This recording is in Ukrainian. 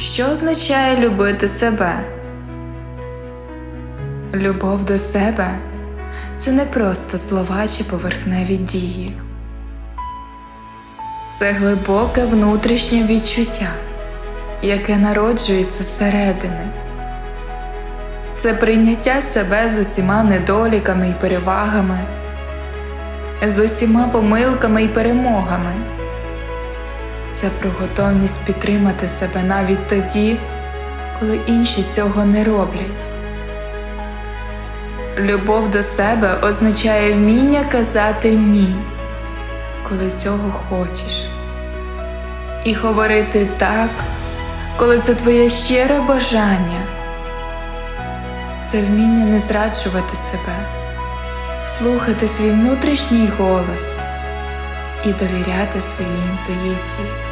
Що означає любити себе? Любов до себе це не просто слова чи поверхневі дії. Це глибоке внутрішнє відчуття, яке народжується зсередини. Це прийняття себе з усіма недоліками і перевагами, з усіма помилками і перемогами. Це про готовність підтримати себе навіть тоді, коли інші цього не роблять. Любов до себе означає вміння казати ні, коли цього хочеш, і говорити так, коли це твоє щире бажання. Це вміння не зраджувати себе, слухати свій внутрішній голос і довіряти своїй інтуїції.